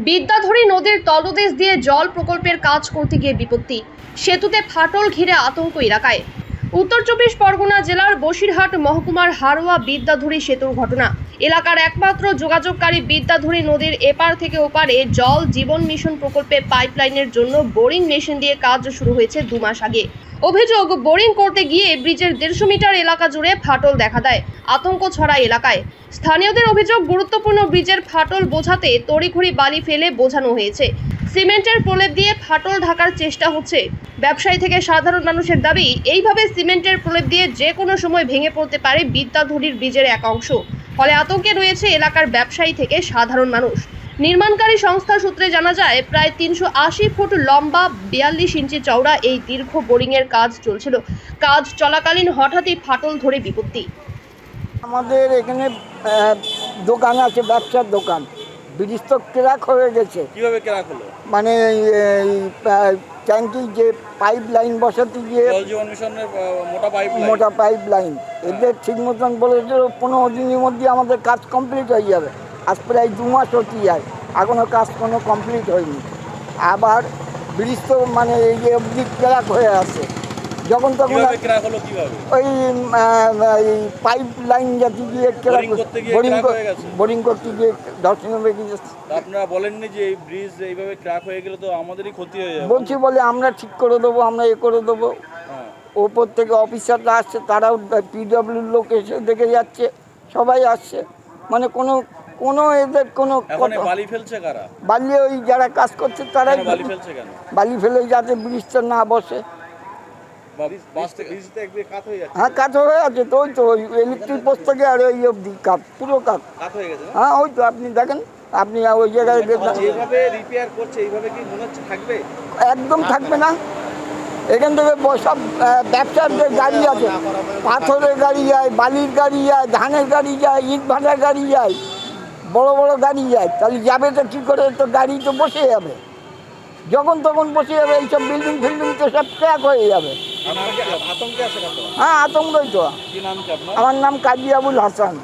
বিদ্যাধরী নদীর তলদেশ দিয়ে জল প্রকল্পের কাজ করতে গিয়ে বিপত্তি। সেতুতে ফাটল ঘিরে আতঙ্ক এলাকায়। উত্তর চব্বিশ পরগনা জেলার বসিরহাট মহকুমার হারোয়া বিদ্যাধুরী সেতুর ঘটনা। এলাকার একমাত্র যোগাযোগকারী বিদ্যাধুরী নদীর এপার থেকে ওপারে জল জীবন মিশন প্রকল্পে পাইপলাইনের জন্য বোরিং মেশিন দিয়ে কাজ শুরু হয়েছে দু মাস আগে। অভিযোগ, বোরিং করতে গিয়ে ব্রিজের দেড়শো মিটার এলাকা জুড়ে ফাটল দেখা দেয়, আতঙ্ক ছড়ায় এলাকায়। স্থানীয়দের অভিযোগ, গুরুত্বপূর্ণ ব্রিজের ফাটল বোঝাতে তড়িঘড়ি বালি ফেলে বোঝানো হয়েছে। সিমেন্টের প্রলেপ দিয়ে ফাটল ঢাকার চেষ্টা হচ্ছে। ব্যবসায়ী থেকে সাধারণ মানুষের দাবি, এইভাবে সিমেন্টের প্রলেপ দিয়ে যে কোনো সময় ভেঙে পড়তে পারে বিদ্যাধরীর ব্রিজের এক অংশ। ফলে আতঙ্কে রয়েছে এলাকার ব্যবসায়ী থেকে সাধারণ মানুষ। নির্মাণকারী সংস্থা সূত্রে জানা যায়, প্রায় তিনশো আশি ফুট লম্বা বিয়াল্লিশ ইঞ্চি চওড়া এই দীর্ঘ বোরিংয়ের কাজ চলছিল। কাজ চলাকালীন হঠাৎই ফাটল ধরে বিপত্তি। আমাদের এখানে দোকান আছে, ব্যবসার দোকান। ব্রিজ তো ক্র্যাক হয়ে গেছে। কীভাবে কেরাক হলো? মানে এই, ট্যাঙ্কি যে পাইপ লাইন বসাতে গিয়ে মোটা পাইপ মোটা পাইপ লাইন। এদের ঠিক মতন বলেছে পনেরো দিনের মধ্যে আমাদের কাজ কমপ্লিট হয়ে যাবে। আজ প্রায় দু মাস হতে যায় এখনও কাজ কোনো কমপ্লিট হয়নি। আবার ব্রিজ তো মানে এই যে অবধি ক্র্যাক হয়ে আছে। যখন তখন কীভাবে হলো কীভাবে? ওই পাইপ লাইন Boring করতে গিয়ে বোরিং হয়ে? বোরিং করতে গিয়ে দর্শনে বেরিয়ে যাচ্ছে আপনারা বলেননি যে এই ব্রিজ এইভাবে ক্র্যাক হয়ে গেলে তো আমাদেরই ক্ষতি হয়ে যাবে? বলছি বলে আমরা ঠিক করে দেবো আমরা এ করে দেবো। হ্যাঁ। ওপর থেকে অফিসাররা আসছে তারাও পিডব্লিউর লোক এসে দেখে যাচ্ছে সবাই আসছে। মানে কোনো কোনো এদের কোনো বালি ফেলছে কারা? বালি ওই যারা কাজ করছে তারাই বালি ফেলছে কেন? বালি ফেলে যাতে ব্রিজটা না বসে। হয়ে যাচ্ছে। হ্যাঁ কাজ হয়ে আছে তো ওই তো ওই ইলেকট্রিক পোস্ট থেকে আর ওই অবধি কাজ পুরো কাত। হয়ে? হ্যাঁ ওই তো আপনি দেখেন আপনি ওই জায়গায় দেখবেন। যেভাবে রিপেয়ার করছে এইভাবে কি মনে একদম থাকবে না। এখান থেকে সব যে গাড়ি আছে। পাথরের গাড়ি যায় বালির গাড়ি যায় ধানের গাড়ি যায় ইট ভাটার গাড়ি যায় বড় বড় গাড়ি যায়। তাহলে যাবে তো কী করে? তো গাড়ি তো বসে যাবে। যখন তখন বসে যাবে এইসব বিল্ডিং ফিল্ডিং তো সব ক্র্যাক হয়ে যাবে। হ্যাঁ আতঙ্কই তো আমার নাম কাজী আবুল হাসান।